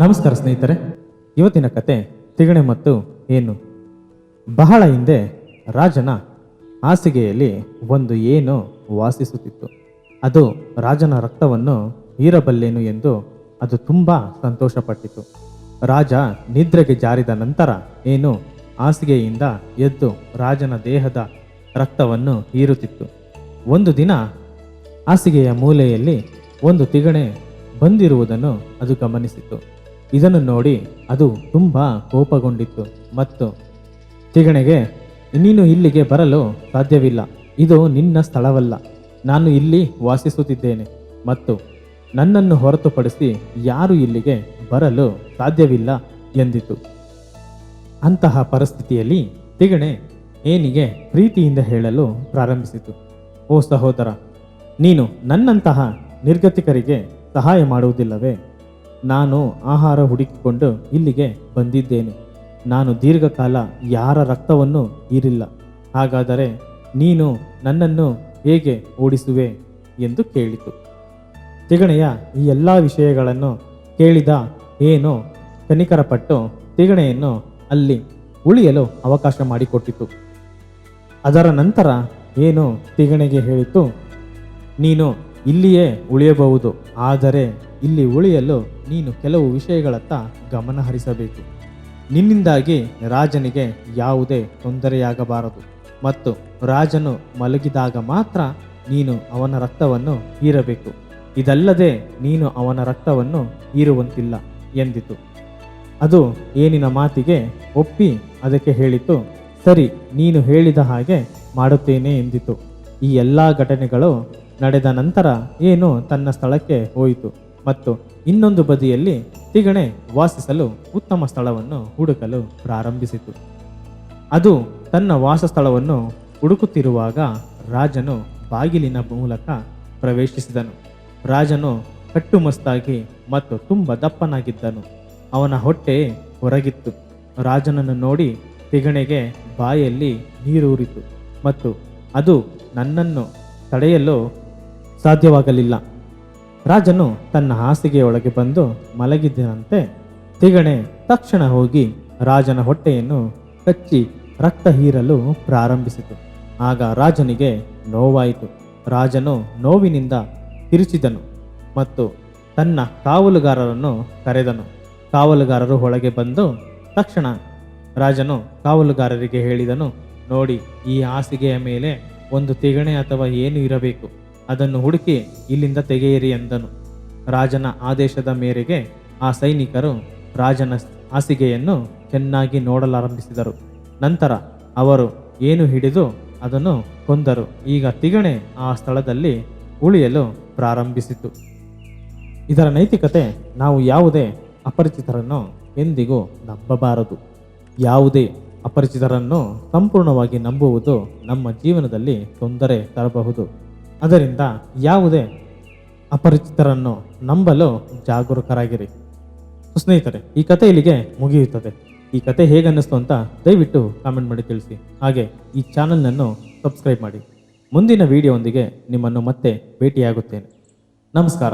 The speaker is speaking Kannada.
ನಮಸ್ಕಾರ ಸ್ನೇಹಿತರೆ. ಇವತ್ತಿನ ಕತೆ ತಿಗಣೆ ಮತ್ತು ಏನು? ಬಹಳ ಹಿಂದೆ ರಾಜನ ಹಾಸಿಗೆಯಲ್ಲಿ ಒಂದು ಏನು ವಾಸಿಸುತ್ತಿತ್ತು. ಅದು ರಾಜನ ರಕ್ತವನ್ನು ಹೀರಬಲ್ಲೇನು ಎಂದು ಅದು ತುಂಬ ಸಂತೋಷಪಟ್ಟಿತು ರಾಜ ನಿದ್ರೆಗೆ ಜಾರಿದ ನಂತರ ಏನು? ಹಾಸಿಗೆಯಿಂದ ಎದ್ದು ರಾಜನ ದೇಹದ ರಕ್ತವನ್ನು ಹೀರುತ್ತಿತ್ತು. ಒಂದು ದಿನ ಹಾಸಿಗೆಯ ಮೂಲೆಯಲ್ಲಿ ಒಂದು ತಿಗಣೆ ಬಂದಿರುವುದನ್ನು ಅದು ಗಮನಿಸಿತು ಇದನ್ನು ನೋಡಿ ಅದು ತುಂಬ ಕೋಪಗೊಂಡಿತ್ತು. ಮತ್ತು ತಿಗಣೆಗೆ ನೀನು ಇಲ್ಲಿಗೆ ಬರಲು ಸಾಧ್ಯವಿಲ್ಲ. ಇದು ನಿನ್ನ ಸ್ಥಳವಲ್ಲ. ನಾನು ಇಲ್ಲಿ ವಾಸಿಸುತ್ತಿದ್ದೇನೆ. ಮತ್ತು ನನ್ನನ್ನು ಹೊರತುಪಡಿಸಿ ಯಾರು ಇಲ್ಲಿಗೆ ಬರಲು ಸಾಧ್ಯವಿಲ್ಲ ಎಂದಿತು. ಅಂತಹ ಪರಿಸ್ಥಿತಿಯಲ್ಲಿ ತಿಗಣೆ ಏನಿಗೆ ಪ್ರೀತಿಯಿಂದ ಹೇಳಲು ಪ್ರಾರಂಭಿಸಿತು. ಓ ಸಹೋದರ, ನೀನು ನನ್ನಂತಹ ನಿರ್ಗತಿಕರಿಗೆ ಸಹಾಯ ಮಾಡುವುದಿಲ್ಲವೇ? ನಾನು ಆಹಾರ ಹುಡುಕಿಕೊಂಡು ಇಲ್ಲಿಗೆ ಬಂದಿದ್ದೇನೆ. ನಾನು ದೀರ್ಘಕಾಲ ಯಾರ ರಕ್ತವನ್ನು ಹೀರಿಲ್ಲ. ಹಾಗಾದರೆ ನೀನು ನನ್ನನ್ನು ಹೇಗೆ ಓಡಿಸುವೆ ಎಂದು ಕೇಳಿತು. ತಿಗಣೆಯ ಈ ಎಲ್ಲ ವಿಷಯಗಳನ್ನು ಕೇಳಿದ ಏನು ಕನಿಕರಪಟ್ಟು ತಿಗಣೆಯನ್ನು ಅಲ್ಲಿ ಉಳಿಯಲು ಅವಕಾಶ ಮಾಡಿಕೊಟ್ಟಿತು. ಅದರ ನಂತರ ಏನು ತಿಗಣೆಗೆ ಹೇಳಿತು, ನೀನು ಇಲ್ಲಿಯೇ ಉಳಿಯಬಹುದು, ಆದರೆ ಇಲ್ಲಿ ಉಳಿಯಲು ನೀನು ಕೆಲವು ವಿಷಯಗಳತ್ತ ಗಮನ ಹರಿಸಬೇಕು ನಿನ್ನಿಂದಾಗಿ ರಾಜನಿಗೆ ಯಾವುದೇ ತೊಂದರೆಯಾಗಬಾರದು ಮತ್ತು ರಾಜನು ಮಲಗಿದಾಗ ಮಾತ್ರ ನೀನು ಅವನ ರಕ್ತವನ್ನು ಹೀರಬೇಕು. ಇದಲ್ಲದೆ ನೀನು ಅವನ ರಕ್ತವನ್ನು ಹೀರುವಂತಿಲ್ಲ ಎಂದಿತು. ಅದು ಏನಿನ ಮಾತಿಗೆ ಒಪ್ಪಿ ಅದಕ್ಕೆ ಹೇಳಿತು, ಸರಿ, ನೀನು ಹೇಳಿದ ಹಾಗೆ ಮಾಡುತ್ತೇನೆ ಎಂದಿತು. ಈ ಎಲ್ಲ ಘಟನೆಗಳು ನಡೆದ ನಂತರ ಏನು ತನ್ನ ಸ್ಥಳಕ್ಕೆ ಹೋಯಿತು. ಮತ್ತು ಇನ್ನೊಂದು ಬದಿಯಲ್ಲಿ ತಿಗಣೆ ವಾಸಿಸಲು ಉತ್ತಮ ಸ್ಥಳವನ್ನು ಹುಡುಕಲು ಪ್ರಾರಂಭಿಸಿತು. ಅದು ತನ್ನ ವಾಸಸ್ಥಳವನ್ನು ಹುಡುಕುತ್ತಿರುವಾಗ ರಾಜನು ಬಾಗಿಲಿನ ಮೂಲಕ ಪ್ರವೇಶಿಸಿದನು. ರಾಜನು ಕಟ್ಟುಮಸ್ತಾಗಿ ಮತ್ತು ತುಂಬ ದಪ್ಪನಾಗಿದ್ದನು. ಅವನ ಹೊಟ್ಟೆ ಹೊರಗಿತ್ತು ರಾಜನನ್ನು ನೋಡಿ ತಿಗಣೆಗೆ ಬಾಯಲ್ಲಿ ನೀರೂರಿತು ಮತ್ತು ಅದು ನನ್ನನ್ನು ತಡೆಯಲು ಸಾಧ್ಯವಾಗಲಿಲ್ಲ. ರಾಜನು ತನ್ನ ಹಾಸಿಗೆಯೊಳಗೆ ಬಂದು ಮಲಗಿದ್ದನಂತೆ ತಿಗಣೆ ತಕ್ಷಣ ಹೋಗಿ ರಾಜನ ಹೊಟ್ಟೆಯನ್ನು ಕಚ್ಚಿ ರಕ್ತ ಹೀರಲು ಪ್ರಾರಂಭಿಸಿತು. ಆಗ ರಾಜನಿಗೆ ನೋವಾಯಿತು. ರಾಜನು ನೋವಿನಿಂದ ತಿರುಚಿದನು ಮತ್ತು ತನ್ನ ಕಾವಲುಗಾರರನ್ನು ಕರೆದನು. ಕಾವಲುಗಾರರು ಒಳಗೆ ಬಂದು ತಕ್ಷಣ ರಾಜನು ಕಾವಲುಗಾರರಿಗೆ ಹೇಳಿದನು, ನೋಡಿ, ಈ ಹಾಸಿಗೆಯ ಮೇಲೆ ಒಂದು ತಿಗಣೆ ಅಥವಾ ಏನು ಇರಬೇಕು? ಅದನ್ನು ಹುಡುಕಿ ಇಲ್ಲಿಂದ ತೆಗೆಯಿರಿ ಎಂದನು. ರಾಜನ ಆದೇಶದ ಮೇರೆಗೆ ಆ ಸೈನಿಕರು ರಾಜನ ಹಾಸಿಗೆಯನ್ನು ಚೆನ್ನಾಗಿ ನೋಡಲಾರಂಭಿಸಿದರು. ನಂತರ ಅವರು ಏನು ಹಿಡಿದು ಅದನ್ನು ಕೊಂದರು. ಈಗ ತಿಗಣೆ ಆ ಸ್ಥಳದಲ್ಲಿ ಉಳಿಯಲು ಪ್ರಾರಂಭಿಸಿತು. ಇದರ ನೈತಿಕತೆ ನಾವು ಯಾವುದೇ ಅಪರಿಚಿತರನ್ನು ಎಂದಿಗೂ ನಂಬಬಾರದು. ಯಾವುದೇ ಅಪರಿಚಿತರನ್ನು ಸಂಪೂರ್ಣವಾಗಿ ನಂಬುವುದು ನಮ್ಮ ಜೀವನದಲ್ಲಿ ತೊಂದರೆ ತರಬಹುದು. ಅದರಿಂದ ಯಾವುದೇ ಅಪರಿಚಿತರನ್ನು ನಂಬಲು ಜಾಗರೂಕರಾಗಿರಿ. ಸ್ನೇಹಿತರೆ, ಈ ಕತೆ ಇಲ್ಲಿಗೆ ಮುಗಿಯುತ್ತದೆ. ಈ ಕತೆ ಹೇಗನ್ನಿಸ್ತು ಅಂತ ದಯವಿಟ್ಟು ಕಾಮೆಂಟ್ ಮಾಡಿ ತಿಳಿಸಿ. ಹಾಗೆ ಈ ಚಾನಲ್ನನ್ನು ಸಬ್ಸ್ಕ್ರೈಬ್ ಮಾಡಿ. ಮುಂದಿನ ವಿಡಿಯೋವೊಂದಿಗೆ ನಿಮ್ಮನ್ನು ಮತ್ತೆ ಭೇಟಿಯಾಗುತ್ತೇನೆ. ನಮಸ್ಕಾರ.